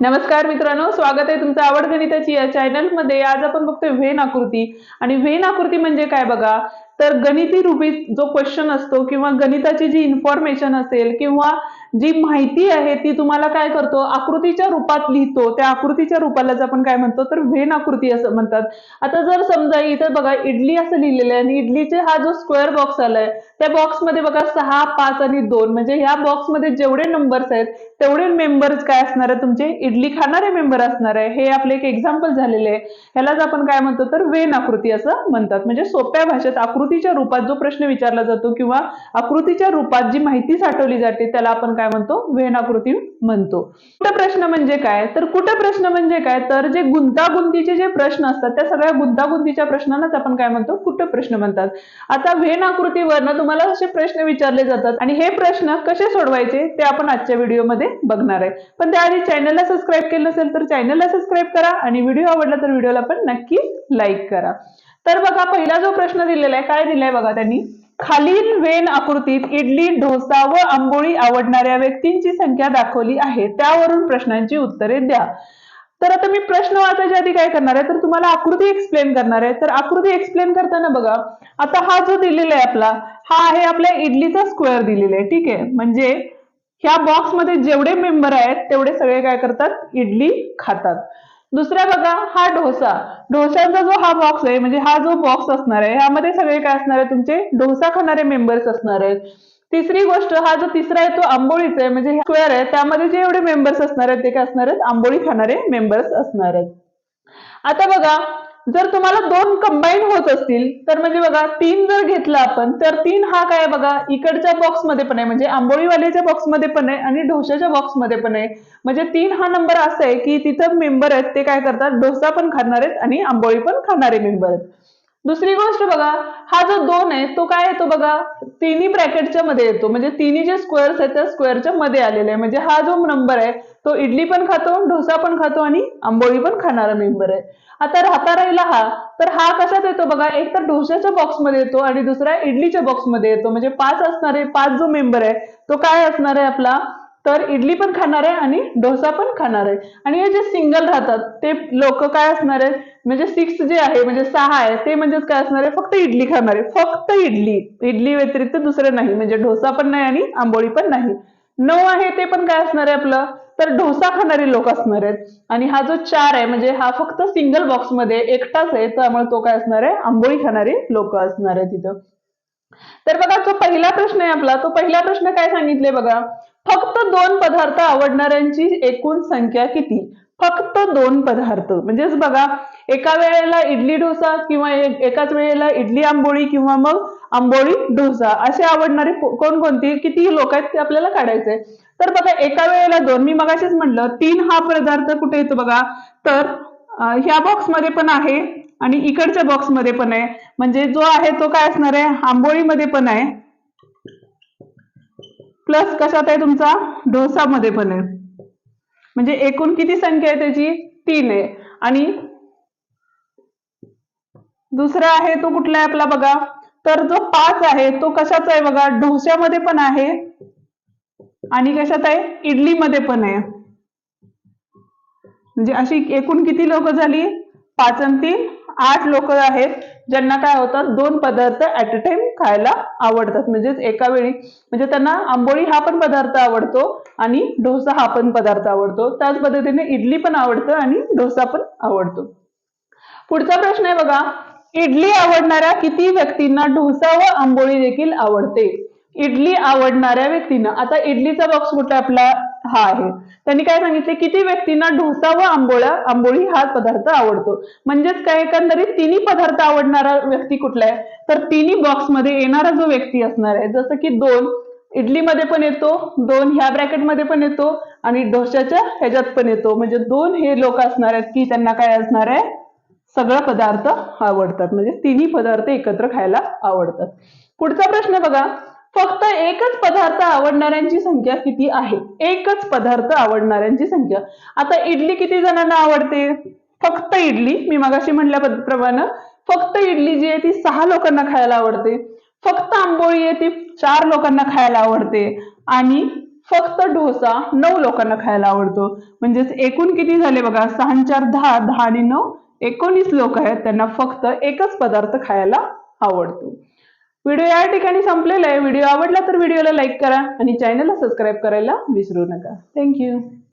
नमस्कार मित्रांनो स्वागत आहे तुमचं आवड गणिताची या चॅनलमध्ये आज आपण बघतोय व्हेन आकृती. आणि व्हेन आकृती म्हणजे काय बघा? तर गणिती रूपी जो क्वेश्चन असतो किंवा गणिताची जी इन्फॉर्मेशन असेल किंवा जी माहिती आहे ती तुम्हाला काय करतो? आकृतीच्या रूपात लिहितो. त्या आकृतीच्या रूपालाच आपण काय म्हणतो तर व्हेन आकृती असं म्हणतात. आता जर समजा इथं बघा इडली असं लिहिलेलं आहे आणि इडलीचे हा जो स्क्वेअर बॉक्स आलाय त्या बॉक्समध्ये बघा सहा पाच आणि दोन. म्हणजे ह्या बॉक्समध्ये जेवढे नंबर्स आहेत तेवढे मेंबर्स काय असणार आहे तुमचे? इडली खाणारे मेंबर असणार आहे. हे आपले एक एक्झाम्पल झालेले आहे. ह्यालाच आपण काय म्हणतो तर वेन आकृती असं म्हणतात. म्हणजे सोप्या भाषेत आकृतीच्या रूपात जो प्रश्न विचारला जातो किंवा आकृतीच्या रूपात जी माहिती साठवली जाते त्याला आपण काय म्हणतो? वेन आकृती म्हणतो. कुठं प्रश्न म्हणजे काय? तर कुठं प्रश्न म्हणजे काय? तर जे गुंतागुंतीचे जे प्रश्न असतात त्या सगळ्या गुंतागुंतीच्या प्रश्नांनाच आपण काय म्हणतो? कुठं प्रश्न म्हणतात? आता वेन आकृतीवरनं तुम्हाला असे प्रश्न विचारले जातात आणि हे प्रश्न कसे सोडवायचे ते आपण आजच्या व्हिडिओमध्ये बघणार आहे. पण त्याआधी चॅनलला सबस्क्राईब केलं नसेल तर चॅनलला सबस्क्राईब करा आणि व्हिडिओ आवडला तर व्हिडिओला पण नक्की लाईक करा. तर बघा पहिला जो प्रश्न दिलेला आहे काय दिलाय बघा त्यांनी? खालील वेन आकृतीत इडली डोसा व आंबोळी आवडणाऱ्या व्यक्तींची संख्या दाखवली आहे. त्यावरून प्रश्नांची उत्तरे द्या. तर आता मी प्रश्न वाचायच्या आधी काय करणार आहे? तर तुम्हाला आकृती एक्सप्लेन करणार आहे. तर आकृती एक्सप्लेन करताना बघा आता हा जो दिलेला आहे आपला हा आहे आपल्या इडलीचा स्क्वेअर दिलेला आहे. ठीक आहे? म्हणजे ह्या बॉक्समध्ये जेवढे मेंबर आहेत तेवढे सगळे काय करतात? इडली खातात. दुसरा बघा हा डोसा. डोसाचा जो हा बॉक्स आहे म्हणजे हा जो बॉक्स असणार आहे ह्यामध्ये सगळे काय असणार आहे तुमचे? डोसा खाणारे मेंबर्स असणार आहेत. तिसरी गोष्ट हा जो तिसरा आहे तो आंबोळीचा आहे म्हणजे स्क्वेअर आहे त्यामध्ये जे एवढे मेंबर्स असणार आहेत ते काय असणार आहेत? आंबोळी खाणारे मेंबर्स असणार आहेत. आता बघा जर तुम्हाला दोन कंबाईन होत असतील तर म्हणजे बघा तीन जर घेतला आपण तर तीन हा काय बघा इकडच्या बॉक्समध्ये पण आहे. म्हणजे आंबोळीवाल्याच्या बॉक्समध्ये पण आहे आणि डोशाच्या बॉक्समध्ये पण आहे. म्हणजे तीन हा नंबर असा आहे की तिथं मेंबर आहेत ते काय करतात डोसा पण खाणार आहेत आणि आंबोळी पण खाणारे मेंबर आहेत. दुसरी गोष्ट बघा हा जो दोन आहे तो काय येतो बघा? तिन्ही ब्रॅकेटच्या मध्ये येतो. म्हणजे तिन्ही जे स्क्वेअर्स आहेत त्या स्क्वेअरच्या मध्ये आलेले आहे. म्हणजे हा जो नंबर आहे तो इडली पण खातो डोसा पण खातो आणि आंबोळी पण खाणारा मेंबर आहे. आता राहता राहिला हा तर हा कशात येतो बघा? एक तर डोशाच्या बॉक्समध्ये येतो आणि दुसरा इडलीच्या बॉक्समध्ये येतो. म्हणजे पाच असणारे पाच जो मेंबर आहे तो काय असणार आहे आपला? तर इडली पण खाणार आहे आणि डोसा पण खाणार आहे. आणि हे जे सिंगल राहतात ते लोक काय असणार आहेत? म्हणजे सिक्स जे आहे म्हणजे सहा आहे ते म्हणजेच काय असणार आहे? फक्त इडली खाणार आहे. फक्त इडली. इडली व्यतिरिक्त दुसरं नाही. म्हणजे डोसा पण नाही आणि आंबोळी पण नाही. नऊ आहे ते पण काय असणार आहे आपलं? तर डोसा खाणारे लोक असणार आहेत. आणि हा जो चार आहे म्हणजे हा फक्त सिंगल बॉक्समध्ये एकटाच आहे त्यामुळे तो काय असणार आहे? आंबोळी खाणारे लोक असणार आहे तिथं तर बघा जो पहिला प्रश्न आहे आपला तो पहिला प्रश्न काय सांगितले बघा? फक्त दोन पदार्थ आवडणाऱ्यांची एकूण संख्या किती? फक्त दोन पदार्थ. म्हणजेच बघा एका वेळेला इडली डोसा किंवा एकाच वेळेला इडली आंबोळी किंवा मग आंबोळी डोसा असे आवडणारे कोणकोणती? किती लोक आहेत ते आपल्याला काढायचे तर बघा एका वेळेला दोन मी मगाशीच म्हटलं तीन हा पदार्थ कुठे येतो बघा? तर ह्या बॉक्समध्ये पण आहे आणि इकडच्या बॉक्समध्ये पण आहे. म्हणजे जो आहे तो काय असणार आहे? आंबोळीमध्ये पण आहे. प्लस कशात आहे तुमचा? डोसामध्ये पण आहे. म्हणजे एकूण किती संख्या आहे त्याची? तीन आहे. आणि दुसरा आहे तो कुठला आहे आपला बघा? तर जो पाच आहे तो कशाचा आहे बघा? ढोश्यामध्ये पण आहे. आणि कशात आहे? इडलीमध्ये पण आहे. म्हणजे अशी एकूण किती लोक झाली? पाच आणि तीन आठ लोक आहेत. ज्यांना काय होतात दोन पदार्थ ऍट अ टाइम खायला आवडतात. म्हणजेच एका वेळी म्हणजे त्यांना आंबोळी हा पण पदार्थ आवडतो आणि डोसा हा पण पदार्थ आवडतो. त्याच पद्धतीने इडली पण आवडतं आणि डोसा पण आवडतो. पुढचा प्रश्न आहे बघा इडली आवडणाऱ्या किती व्यक्तींना डोसा व आंबोळी देखील आवडते? इडली आवडणाऱ्या व्यक्तींना. आता इडलीचा बॉक्स कुठे आपला? हा आहे. त्यांनी काय सांगितले? किती व्यक्तींना डोसा व आंबोळ्या आंबोळी हा पदार्थ आवडतो. म्हणजेच काय? एकंदरीत तिन्ही पदार्थ आवडणारा व्यक्ती कुठला आहे? तर तिन्ही बॉक्समध्ये येणारा जो व्यक्ती असणार आहे जसं की दोन इडलीमध्ये पण येतो दोन ह्या ब्रॅकेटमध्ये पण येतो आणि डोशाच्या ह्याच्यात पण येतो. म्हणजे दोन हे लोक असणार आहेत की त्यांना काय असणार आहे? सगळा पदार्थ आवडतात. म्हणजे तिन्ही पदार्थ एकत्र खायला आवडतात. पुढचा प्रश्न बघा. फक्त एकच पदार्थ आवडणाऱ्यांची संख्या किती आहे? एकच पदार्थ आवडणाऱ्यांची संख्या. आता इडली किती जणांना आवडते? फक्त इडली. मी मगाशी म्हटल्याप्रमाणे फक्त इडली जी आहे ती सहा लोकांना खायला आवडते. फक्त आंबोळी आहे ती चार लोकांना खायला आवडते. आणि फक्त डोसा नऊ लोकांना खायला आवडतो. म्हणजेच एकूण किती झाले बघा? सहा चार दहा दहा आणि नऊ. एकोणीस लोक आहेत त्यांना फक्त एकच पदार्थ खायला आवडतो. व्हिडिओ या ठिकाणी संपलेला आहे. व्हिडिओ आवडला तर व्हिडिओला लाईक करा आणि चॅनलला सबस्क्राईब करायला विसरू नका. थँक्यू